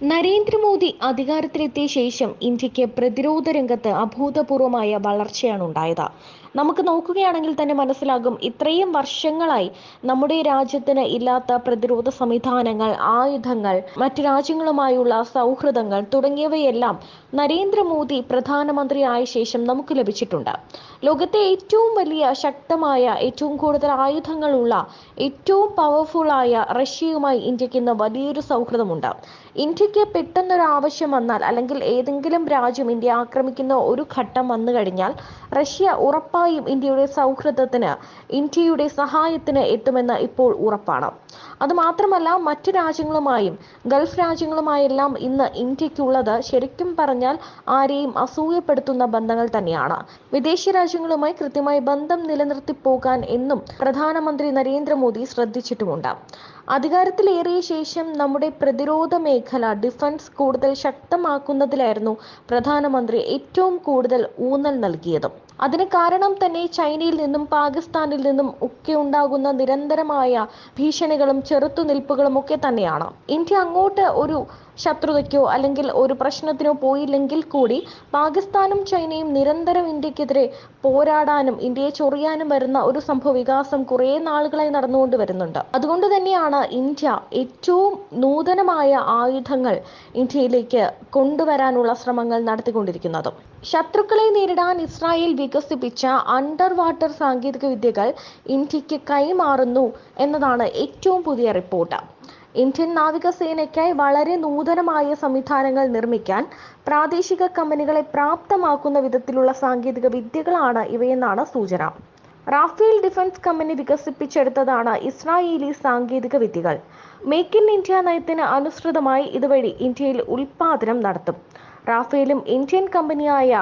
നരേന്ദ്രമോദി അധികാരത്തിലെത്തിയ ശേഷം ഇന്ത്യയ്ക്ക് പ്രതിരോധ രംഗത്ത് അഭൂതപൂർവമായ വളർച്ചയാണ് ഉണ്ടായത്. നമുക്ക് നോക്കുകയാണെങ്കിൽ തന്നെ മനസ്സിലാകും ഇത്രയും വർഷങ്ങളായി നമ്മുടെ രാജ്യത്തിന് ഇല്ലാത്ത പ്രതിരോധ സംവിധാനങ്ങൾ ആയുധങ്ങൾ മറ്റു രാജ്യങ്ങളുമായുള്ള സൗഹൃദങ്ങൾ തുടങ്ങിയവയെല്ലാം നരേന്ദ്രമോദി പ്രധാനമന്ത്രിയായ ശേഷം നമുക്ക് ലഭിച്ചിട്ടുണ്ട്. ലോകത്തെ ഏറ്റവും വലിയ ശക്തമായ ഏറ്റവും കൂടുതൽ ആയുധങ്ങളുള്ള ഏറ്റവും പവർഫുൾ ആയ റഷ്യയുമായി ഇന്ത്യയ്ക്ക് ഇന്ന് വലിയൊരു സൗഹൃദമുണ്ട്. ഇന്ത്യയ്ക്ക് പെട്ടെന്നൊരു ആവശ്യം വന്നാൽ അല്ലെങ്കിൽ ഏതെങ്കിലും രാജ്യം ഇന്ത്യ ആക്രമിക്കുന്ന ഒരു ഘട്ടം വന്നു കഴിഞ്ഞാൽ റഷ്യ ഉറപ്പായും ഇന്ത്യയുടെ സൗഹൃദത്തിന് ഇന്ത്യയുടെ സഹായത്തിന് എത്തുമെന്ന് ഇപ്പോൾ ഉറപ്പാണ്. അതുമാത്രമല്ല മറ്റു രാജ്യങ്ങളുമായും ഗൾഫ് രാജ്യങ്ങളുമായെല്ലാം ഇന്ന് ഇന്ത്യക്കുള്ളത് ശരിക്കും പറഞ്ഞാൽ ആരെയും അസൂയപ്പെടുത്തുന്ന ബന്ധങ്ങൾ തന്നെയാണ്. വിദേശ രാജ്യങ്ങളുമായി കൃത്യമായി ബന്ധം നിലനിർത്തി പോകാൻ എന്നും പ്രധാനമന്ത്രി നരേന്ദ്രമോദി ശ്രദ്ധിച്ചിട്ടുമുണ്ട്. അധികാരത്തിലേറിയ ശേഷം നമ്മുടെ പ്രതിരോധ മേഖല ഡിഫൻസ് കൂടുതൽ ശക്തമാക്കുന്നതിലായിരുന്നു പ്രധാനമന്ത്രി ഏറ്റവും കൂടുതൽ ഊന്നൽ നൽകിയത്. അതിന് കാരണം തന്നെ ചൈനയിൽ നിന്നും പാകിസ്ഥാനിൽ നിന്നും ഒക്കെ ഉണ്ടാകുന്ന നിരന്തരമായ ഭീഷണികളും ചെറുത്തുനിൽപ്പുകളും ഒക്കെ തന്നെയാണ്. ഇന്ത്യ അങ്ങോട്ട് ഒരു ശത്രുതയ്ക്കോ അല്ലെങ്കിൽ ഒരു പ്രശ്നത്തിനോ പോയില്ലെങ്കിൽ കൂടി പാകിസ്ഥാനും ചൈനയും നിരന്തരം ഇന്ത്യക്കെതിരെ പോരാടാനും ഇന്ത്യയെ ചൊറിയാനും വരുന്ന ഒരു സംഭവ വികാസം കുറേ നാളുകളായി നടന്നുകൊണ്ട് വരുന്നുണ്ട്. അതുകൊണ്ട് തന്നെയാണ് ഇന്ത്യ ഏറ്റവും നൂതനമായ ആയുധങ്ങൾ ഇന്ത്യയിലേക്ക് കൊണ്ടുവരാനുള്ള ശ്രമങ്ങൾ നടത്തിക്കൊണ്ടിരിക്കുന്നത്. ശത്രുക്കളെ നേരിടാൻ ഇസ്രായേൽ വികസിപ്പിച്ച അണ്ടർ വാട്ടർ സാങ്കേതിക വിദ്യകൾ ഇന്ത്യയ്ക്ക് കൈമാറുന്നു എന്നതാണ് ഏറ്റവും പുതിയ റിപ്പോർട്ട്. ഇന്ത്യൻ നാവികസേനയ്ക്കായി വളരെ നൂതനമായ സംവിധാനങ്ങൾ നിർമ്മിക്കാൻ പ്രാദേശിക കമ്പനികളെ പ്രാപ്തമാക്കുന്ന വിധത്തിലുള്ള സാങ്കേതിക വിദ്യകളാണ് ഇവയെന്നാണ് സൂചന. റാഫേൽ ഡിഫൻസ് കമ്പനി വികസിപ്പിച്ചെടുത്തതാണ് ഇസ്രായേലി സാങ്കേതിക വിദ്യകൾ. മേക്ക് ഇൻ ഇന്ത്യ നയത്തിന് അനുസൃതമായി ഇതുവഴി ഇന്ത്യയിൽ ഉൽപാദനം നടത്തും. റാഫേലും ഇന്ത്യൻ കമ്പനിയായ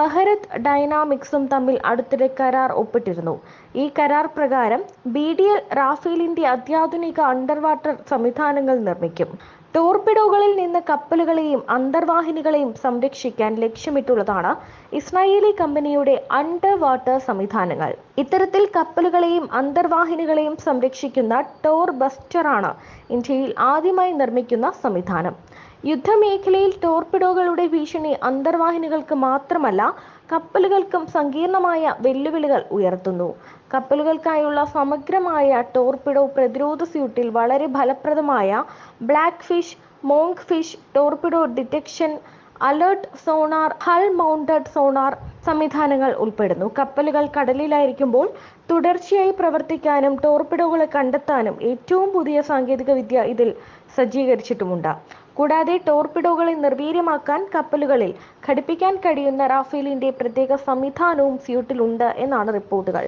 ബഹരത് ഡൈനാമിക്സും തമ്മിൽ അടുത്തിടെ കരാർ ഒപ്പിട്ടിരുന്നു. ഈ കരാർ പ്രകാരം ബി ഡി എൽ റാഫേലിന്റെ അത്യാധുനിക അണ്ടർവാട്ടർ സംവിധാനങ്ങൾ നിർമ്മിക്കും. ടോർപിഡോകളിൽ നിന്ന് കപ്പലുകളെയും അന്തർവാഹിനികളെയും സംരക്ഷിക്കാൻ ലക്ഷ്യമിട്ടുള്ളതാണ് ഇസ്രായേലി കമ്പനിയുടെ അണ്ടർ വാട്ടർ സംവിധാനങ്ങൾ. ഇത്തരത്തിൽ കപ്പലുകളെയും അന്തർവാഹിനികളെയും സംരക്ഷിക്കുന്ന ടോർ ബസ്റ്ററാണ് ഇന്ത്യയിൽ ആദ്യമായി നിർമ്മിക്കുന്ന സംവിധാനം. യുദ്ധമേഖലയിൽ ടോർപിഡോകളുടെ ഭീഷണി അന്തർവാഹിനികൾക്ക് മാത്രമല്ല കപ്പലുകൾക്കും സങ്കീർണമായ വെല്ലുവിളികൾ ഉയർത്തുന്നു. കപ്പലുകൾക്കായുള്ള സമഗ്രമായ ടോർപിഡോ പ്രതിരോധ സ്യൂട്ടിൽ വളരെ ഫലപ്രദമായ black fish monk fish torpedo detection alert sonar hull mounted sonar സംവിധാനങ്ങൾ ഉൾപ്പെടുന്നു. കപ്പലുകൾ കടലിലായിരിക്കുമ്പോൾ തുടർച്ചയായി പ്രവർത്തിക്കാനും ടോർപിഡോകളെ കണ്ടെത്താനും ഏറ്റവും പുതിയ സാങ്കേതിക വിദ്യ ഇതിൽ സജ്ജീകരിച്ചിട്ടുമുണ്ട്. കൂടാതെ ടോർപിഡോകളെ നിർവീര്യമാക്കാൻ കപ്പലുകളിൽ ഘടിപ്പിക്കാൻ കഴിയുന്ന റാഫേലിന്റെ പ്രത്യേക സംവിധാനവും സ്യൂട്ടിലുണ്ട് എന്നാണ് റിപ്പോർട്ടുകൾ.